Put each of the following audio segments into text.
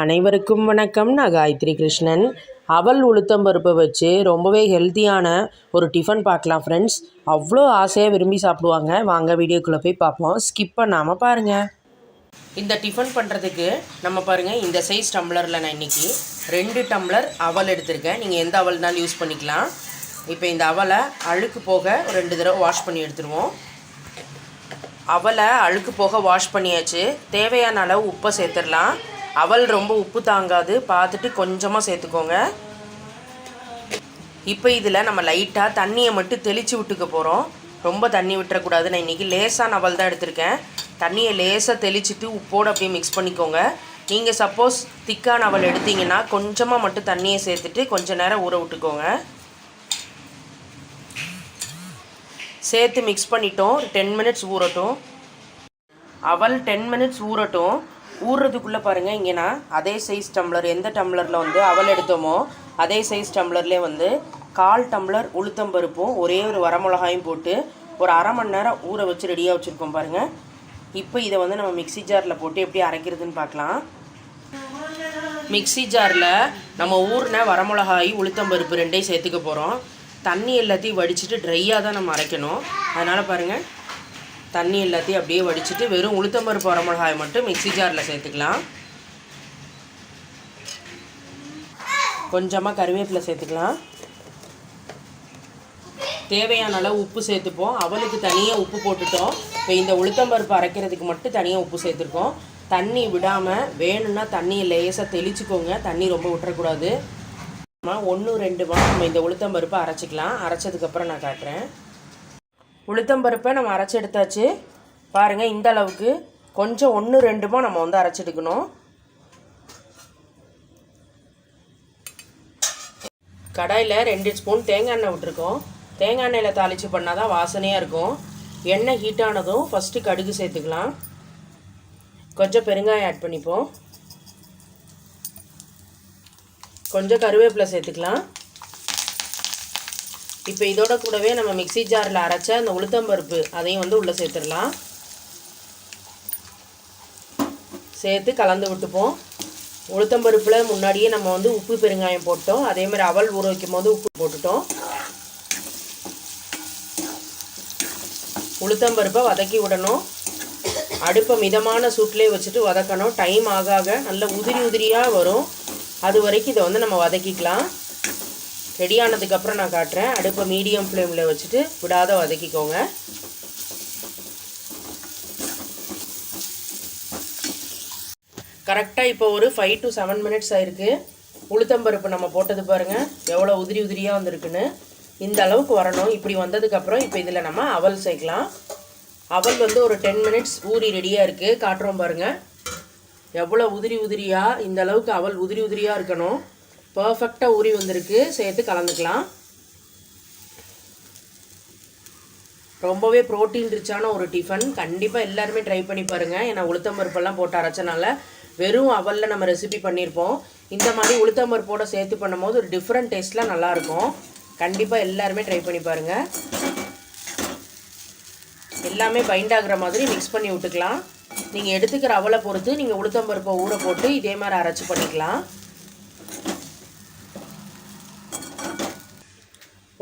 அனைவருக்கும் வணக்கம். நான் காயத்ரி கிருஷ்ணன். அவல் உளுத்தம் பருப்பை வச்சு ரொம்பவே ஹெல்த்தியான ஒரு டிஃபன் பார்க்கலாம் ஃப்ரெண்ட்ஸ் அவ்வளோ ஆசையாக விரும்பி சாப்பிடுவாங்க. வாங்க வீடியோக்குள்ளே போய் பார்ப்போம். ஸ்கிப் பண்ணாமல் பாருங்கள் இந்த டிஃபன் பண்ணுறதுக்கு நம்ம பாருங்கள் இந்த சைஸ் டம்ளரில் நான் இன்றைக்கி ரெண்டு டம்ளர் அவல் எடுத்திருக்கேன். நீங்கள் எந்த அவல்னாலும் யூஸ் பண்ணிக்கலாம். இப்போ இந்த அவலை அழுக்கு போக ரெண்டு தடவை வாஷ் பண்ணி எடுத்துருவோம். அவலை அழுக்கு போக வாஷ் பண்ணியாச்சு. தேவையான அளவு உப்பை சேர்த்துடலாம். அவல் ரொம்ப உப்பு தாங்காது. பார்த்துட்டு கொஞ்சமாக சேர்த்துக்கோங்க. இப்போ இதில் நம்ம லைட்டாக தண்ணியை மட்டும் தெளித்து விட்டுக்க போகிறோம் ரொம்ப தண்ணி விட்டுறக்கூடாது. நான் இன்றைக்கி லேசான நவல் தான் எடுத்திருக்கேன். தண்ணியை லேசாக தெளிச்சுட்டு உப்போடு அப்படியே மிக்ஸ் பண்ணிக்கோங்க. நீங்கள் சப்போஸ் திக்கான அவல் எடுத்தீங்கன்னா கொஞ்சமாக மட்டும் தண்ணியை சேர்த்துட்டு கொஞ்சம் நேரம் ஊற விட்டுக்கோங்க. சேர்த்து மிக்ஸ் பண்ணிட்டோம். டென் மினிட்ஸ் ஊறட்டும். அவல் டென் மினிட்ஸ் ஊறட்டும். ஊறுறதுக்குள்ளே பாருங்கள் இங்கே நான் அதே சைஸ் டம்ளர் எந்த டம்ளரில் வந்து அவல் எடுத்தோமோ அதே சைஸ் டம்ளர்லேயே வந்து கால் டம்ளர் உளுத்தம்பருப்பும் ஒரே ஒரு வரமிளகாயும் போட்டு ஒரு அரை மணி நேரம் ஊற வச்சு ரெடியாக வச்சுருக்கோம் பாருங்கள் இப்போ இதை வந்து நம்ம மிக்ஸி ஜாரில் போட்டு எப்படி அரைக்கிறதுன்னு பார்க்கலாம். மிக்ஸி ஜாரில் நம்ம ஊறின வரமிளகாய் உளுத்தம்பருப்பு ரெண்டையும் சேர்த்துக்க போகிறோம் தண்ணி எல்லாத்தையும் வடிச்சிட்டு ட்ரையாக தான் நம்ம அரைக்கணும். அதனால் பாருங்கள் தண்ணி எல்லாத்தையும் அப்படியே வடிச்சிட்டு வெறும் உளுத்தம்பருப்பு வரமிளகாய் மட்டும் மிக்சி ஜாரில் சேர்த்துக்கலாம். கொஞ்சமாக கருவேப்பிலை சேர்த்துக்கலாம். தேவையான அளவு உப்பு சேர்த்துப்போம். அவளுக்கு தனியாக உப்பு போட்டுட்டோம். இப்போ இந்த உளுத்தம்பருப்பு அரைக்கிறதுக்கு மட்டும் தனியாக உப்பு சேர்த்துருக்கோம். தண்ணி விடாமல் வேணும்னா தண்ணியை லேசாக தெளிச்சுக்கோங்க. தண்ணி ரொம்ப விட்டுறக்கூடாது ஒன்று ரெண்டுமா நம்ம இந்த உளுத்தம்பருப்பை அரைச்சிக்கலாம். அரைச்சதுக்கப்புறம் நான் காட்டுறேன். உளுத்தம்பருப்பை நம்ம அரைச்சி எடுத்தாச்சு. பாருங்கள் இந்த அளவுக்கு. கொஞ்சம் ஒன்று ரெண்டுமா நம்ம வந்து அரைச்செடுக்கணும் கடாயில் ரெண்டு ஸ்பூன் தேங்காய் எண்ணெய் விட்டுருக்கோம். தேங்காய் எண்ணெயில் தாளித்து பண்ணால் தான் வாசனையாக இருக்கும். எண்ணெய் ஹீட் ஆனதும் ஃபஸ்ட்டு கடுகு சேர்த்துக்கலாம். கொஞ்சம் பெருங்காயம் ஆட் பண்ணிப்போம். கொஞ்சம் கருவேப்பிலை சேர்த்துக்கலாம். இப்போ இதோட கூடவே நம்ம மிக்சி ஜாரில் அரைச்ச அந்த உளுத்தம்பருப்பு அதையும் வந்து உள்ளே சேர்த்துடலாம். சேர்த்து கலந்து விட்டுப்போம். உளுத்தம்பருப்பில் முன்னாடியே நம்ம வந்து உப்பு பெருங்காயம் போட்டோம். அதேமாதிரி அவல் ஊற வைக்கும் போது உப்பு போட்டுட்டோம். உளுத்தம்பருப்பை வதக்கி விடணும். அடுப்பை மிதமான சூட்லேயே வச்சுட்டு வதக்கணும். டைம் ஆக ஆக நல்ல உதிரி உதிரியாக வரும். அது வரைக்கும் இதை வந்து நம்ம வதக்கிக்கலாம். ரெடியானதுக்கப்புறம் நான் காட்டுறேன். அடுப்பை மீடியம் ஃப்ளேமில் வச்சுட்டு விடாத வதக்கிக்கோங்க. கரெக்டாக இப்போ ஒரு ஃபைவ் டு செவன் மினிட்ஸ் ஆயிருக்கு. உளுத்தம்பருப்பு நம்ம போட்டது பாருங்கள் எவ்வளோ உதிரி உதிரியாக வந்திருக்குன்னு. இந்த அளவுக்கு வரணும். இப்படி வந்ததுக்கப்புறம் இப்போ இதில் நம்ம அவல் சேர்க்கலாம். அவல் வந்து ஒரு டென் மினிட்ஸ் ஊறி ரெடியாக இருக்குது காட்டுறோம் பாருங்கள் எவ்வளோ உதிரி உதிரியாக இந்த அளவுக்கு அவல் உதிரி உதிரியாக இருக்கணும். பர்ஃபெக்டாக ஊறி வந்திருக்கு. சேர்த்து கலந்துக்கலாம். ரொம்பவே ப்ரோட்டீன் ரிச்சான ஒரு டிஃபன் கண்டிப்பாக எல்லாருமே ட்ரை பண்ணி பாருங்கள் ஏன்னா உளுத்தம் பருப்பெல்லாம் போட்டு அரைச்சனால வெறும் அவலில் நம்ம ரெசிபி பண்ணியிருப்போம். இந்த மாதிரி உளுத்தம் பருப்போடு சேர்த்து பண்ணும்போது ஒரு டிஃப்ரெண்ட் டேஸ்ட்லாம் நல்லாயிருக்கும். கண்டிப்பாக எல்லாருமே ட்ரை பண்ணி பாருங்கள் எல்லாமே பைண்ட் ஆகுற மாதிரி மிக்ஸ் பண்ணி விட்டுக்கலாம். நீங்கள் எடுத்துக்கிற அவலை பொறுத்து நீங்கள் உளுத்தம் பருப்பை ஊற போட்டு இதே மாதிரி அரைச்சி பண்ணிக்கலாம்.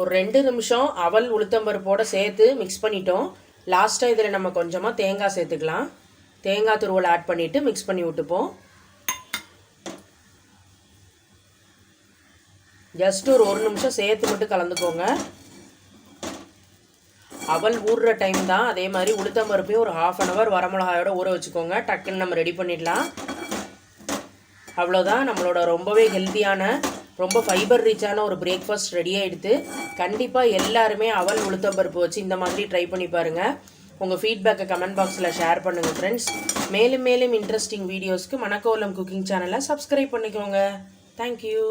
ஒரு ரெண்டு நிமிஷம் அவல் உளுத்தம்பருப்போடு சேர்த்து மிக்ஸ் பண்ணிட்டோம். லாஸ்ட்டாக இதில் நம்ம கொஞ்சமாக தேங்காய் சேர்த்துக்கலாம். தேங்காய் துருவல் ஆட் பண்ணிவிட்டு மிக்ஸ் பண்ணி விட்டுப்போம். ஜஸ்ட் ஒரு ஒரு நிமிஷம் சேர்த்து மட்டும் கலந்துக்கோங்க. அவல் ஊறுற டைம் தான். அதே மாதிரி உளுத்தம் பருப்பையும் ஒரு ஹாஃப் அன் ஹவர் வரமிளகாயோட ஊற வச்சுக்கோங்க. டக்குன்னு நம்ம ரெடி பண்ணிடலாம். அவ்வளோதான் நம்மளோட ரொம்பவே ஹெல்த்தியான ரொம்ப ஃபைபர் ரிச்சான ஒரு பிரேக்ஃபாஸ்ட் ரெடி ஆகிடுது கண்டிப்பாக எல்லாருமே அவல் உளுத்தம்பருப்பு வச்சு இந்த மாதிரி ட்ரை பண்ணி பாருங்கள் உங்கள் ஃபீட்பேக்கை கமெண்ட் பாக்ஸில் ஷேர் பண்ணுங்கள் ஃப்ரெண்ட்ஸ் மேலும் மேலும் இன்ட்ரெஸ்டிங் வீடியோஸ்க்கு மணக்கோலம் குக்கிங் சேனலை சப்ஸ்கிரைப் பண்ணிக்கோங்க. Thank you